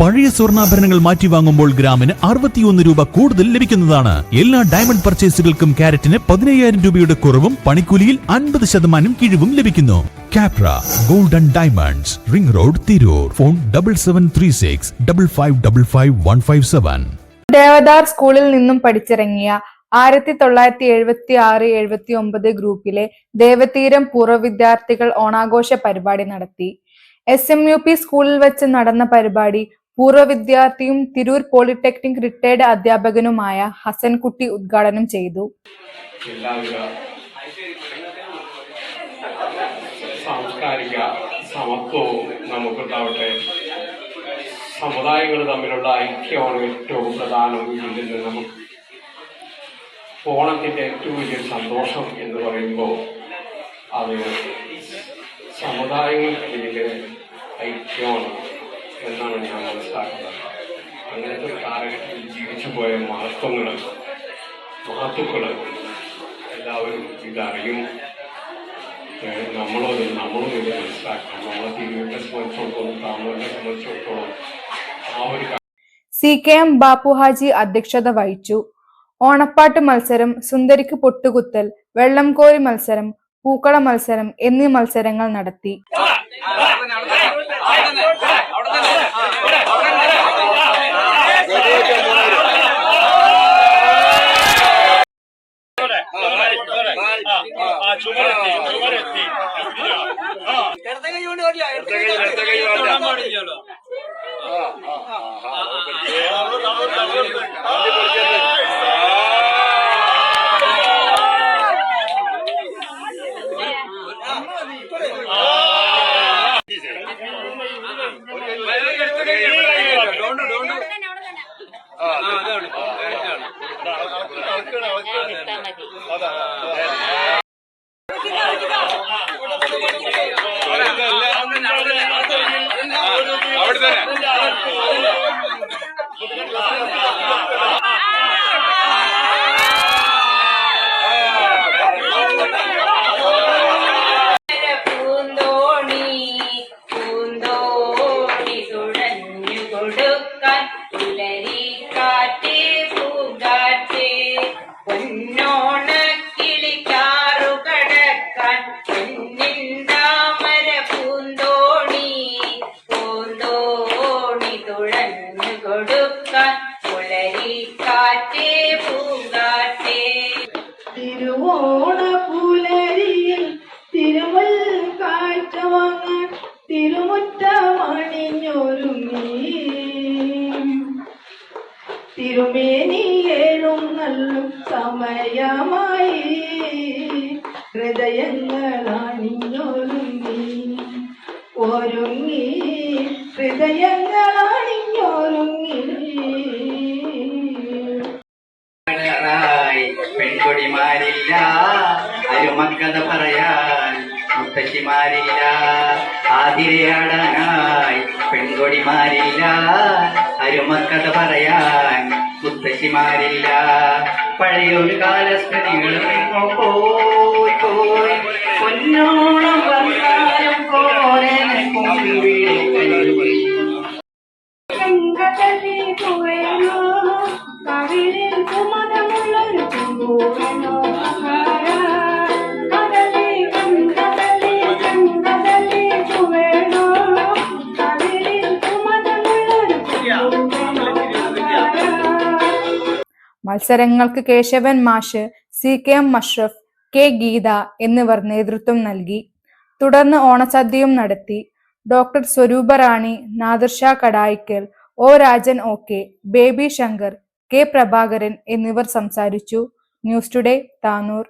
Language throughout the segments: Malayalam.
പഴയ സ്വർണാഭരണങ്ങൾ മാറ്റി വാങ്ങുമ്പോൾ ഗ്രാമിന് അറുപത്തിയൊന്ന് രൂപ കൂടുതൽ ലഭിക്കുന്നതാണ്. എല്ലാ ഡയമണ്ട് പർച്ചേസുകൾക്കും കാരറ്റിന് പതിനയ്യായിരം രൂപയുടെ കുറവും പണിക്കൂലിയിൽ അൻപത് ശതമാനം കിഴിവും ലഭിക്കുന്നു. Kapra golden diamonds ring road Tirur. Phone double seven three six double five double five one five seven Devadar സ്കൂളിൽ നിന്നും പഠിച്ചിറങ്ങിയ ആയിരത്തി തൊള്ളായിരത്തി എഴുപത്തി ആറ് എഴുപത്തി ഒമ്പത് ഗ്രൂപ്പിലെ ദേവതീരം പൂർവ വിദ്യാർത്ഥികൾ ഓണാഘോഷ പരിപാടി നടത്തി. എസ് എം യു പി സ്കൂളിൽ വെച്ച് നടന്ന പരിപാടി പൂർവ വിദ്യാർത്ഥിയും തിരൂർ പോളിടെക്നിക് റിട്ടയർഡ് അധ്യാപകനുമായ ഹസൻകുട്ടി ഉദ്ഘാടനം ചെയ്തു. സാംസ്കാരിക സമത്വവും നമുക്കുണ്ടാവട്ടെ. സമുദായങ്ങൾ തമ്മിലുള്ള ഐക്യമാണ് ഏറ്റവും പ്രധാനം ഇതിൽ നമുക്ക്. ഓണത്തിന്റെ ഏറ്റവും വലിയ സന്തോഷം എന്ന് പറയുമ്പോൾ അത് സമുദായങ്ങൾക്കിടയിലെ ഐക്യമാണ്. എന്നാണ് ഞാൻ മനസ്സിലാക്കുന്നത് അങ്ങനത്തെ ഒരു കാലഘട്ടത്തിൽ ജീവിച്ചു പോയ മഹത്വങ്ങൾ മഹത്വക്കൾ എല്ലാവരും ഇതറിയും നമ്മളോ നമ്മളും ഇത് മനസ്സിലാക്കണം നമ്മളെ തിരുവനന്തപുരത്തെ സംബന്ധിച്ചിടത്തോളം താമരനെ സംബന്ധിച്ചിടത്തോളം ആ ഒരു C K M Bappu Haji അധ്യക്ഷത വഹിച്ചു ഓണപ്പാട്ട് മത്സരം സുന്ദരിക്ക് പൊട്ടുകുത്തൽ വെള്ളംകോരി മത്സരം പൂക്കള മത്സരം എന്നീ മത്സരങ്ങൾ നടത്തി ഇടത്തകൈ കൊണ്ട് പാടില്ല ഇടത്തകൈ ഇടത്തകൈ പാടില്ല ആ ആ ആ. പൂന്തോണി തിരുവോണ പുലരിയിൽ തിരുമുൽ കാഴ്ച വാങ്ങാൻ തിരുമുറ്റമണിഞ്ഞൊരുങ്ങി. തിരുമേനിയേഴും നല്ല സമയമായി ഹൃദയങ്ങളാണിഞ്ഞൊരുങ്ങി. ഒരുങ്ങി ഹൃദയങ്ങളാണിഞ്ഞൊരുങ്ങി. പെൺകൊടിമാരില്ല. അരുമക്കഥ പറയാൻ മുത്തശ്ശിമാരില്ല. ആതിരയാടാനായി പെൺകൊടിമാരില്ല. അരുമക്കഥ പറയാൻ മുത്തശ്ശിമാരില്ല. പഴയൊരു കാലസ്ഥിതികളും എങ്ങോ മത്സരങ്ങൾക്ക് കേശവൻ മാഷ് C K M Musharaf K Geetha എന്നിവർ നേതൃത്വം നൽകി. തുടർന്ന് ഓണസദ്യയും നടത്തി. Doctor Swaroopa Rani Nadirshah Kadayikkal O Rajan O K Baby Shankar K Prabhakaran എന്നിവർ സംസാരിച്ചു. News today Tanur.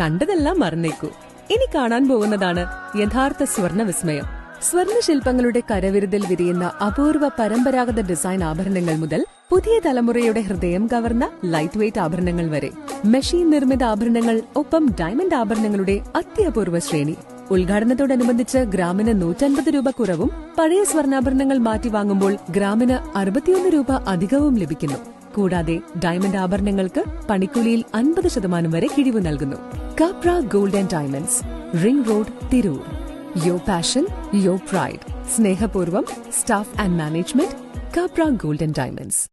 കണ്ടതെല്ലാം മറന്നേക്കൂ. ഇനി കാണാൻ പോകുന്നതാണ് യഥാർത്ഥ സ്വർണ വിസ്മയം സ്വർണ ശില്പങ്ങളുടെ കരവിരുതിൽ വിരിയുന്ന അപൂർവ പരമ്പരാഗത ഡിസൈൻ ആഭരണങ്ങൾ മുതൽ പുതിയ തലമുറയുടെ ഹൃദയം കവർന്ന ലൈറ്റ് വെയ്റ്റ് ആഭരണങ്ങൾ വരെ. മെഷീൻ നിർമ്മിത ആഭരണങ്ങൾ ഒപ്പം ഡയമണ്ട് ആഭരണങ്ങളുടെ അത്യപൂർവ ശ്രേണി. ഉദ്ഘാടനത്തോടനുബന്ധിച്ച് ഗ്രാമിന് നൂറ്റൻപത് രൂപ കുറവും പഴയ സ്വർണാഭരണങ്ങൾ മാറ്റി വാങ്ങുമ്പോൾ ഗ്രാമിന് അറുപത്തിയൊന്ന് രൂപ അധികവും ലഭിക്കുന്നു. കൂടാതെ ഡയമണ്ട് ആഭരണങ്ങൾക്ക് പണിക്കൂലിയിൽ അൻപത് ശതമാനം വരെ കിഴിവ് നൽകുന്നു. Kapra gold and diamonds ring road Tirur yo passion yo pride സ്നേഹപൂർവം staff and management Kapra gold and diamonds